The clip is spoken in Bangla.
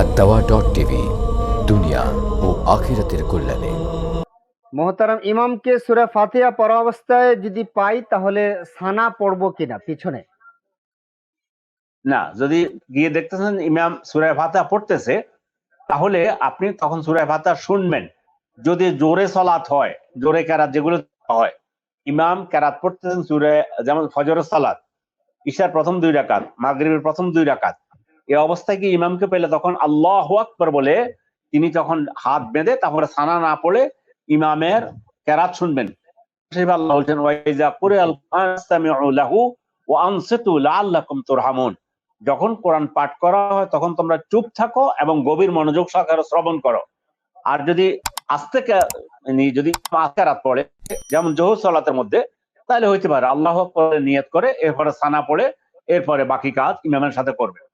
আদাওয়া ডট টিভি দুনিয়া ও আখিরাতের কল্যাণে। মোহতারাম ইমামকে সুরা ফাতিহা পড়া অবস্থায় যদি পাই তাহলে সানা পড়ব কিনা পিছনে? না যদি গিয়ে দেখতেছেন ইমাম সুরায় ভাতা পড়তেছে তাহলে আপনি তখন সুরায় ভাতা শুনবেন। যদি জোরে সলাৎ হয় জোরে ক্যারাত যেগুলো হয় ইমাম ক্যারাত পড়তেছেন সুরে যেমন ফজরের সালাত ঈশার প্রথম দুই রাকাত মাগরিবের প্রথম দুই রাকাত এই অবস্থায় কি ইমামকে পেলে তখন আল্লাহ আকবর বলে তিনি যখন হাত বেঁধে তারপরে সানা না পড়ে ইমামের ক্যারাত শুনবেন। যখন কোরআন পাঠ করা হয় তখন তোমরা চুপ থাকো এবং গভীর মনোযোগ সহকারে শ্রবণ করো। আর যদি আস্তে কা- মানে যদি রাত পড়ে, যেমন জহুর সালাতের মধ্যে, তাহলে হইতে পারে, আল্লাহ নিয়ত করে, এরপরে সানা পড়ে, এরপরে বাকি কাজ ইমামের সাথে করবে।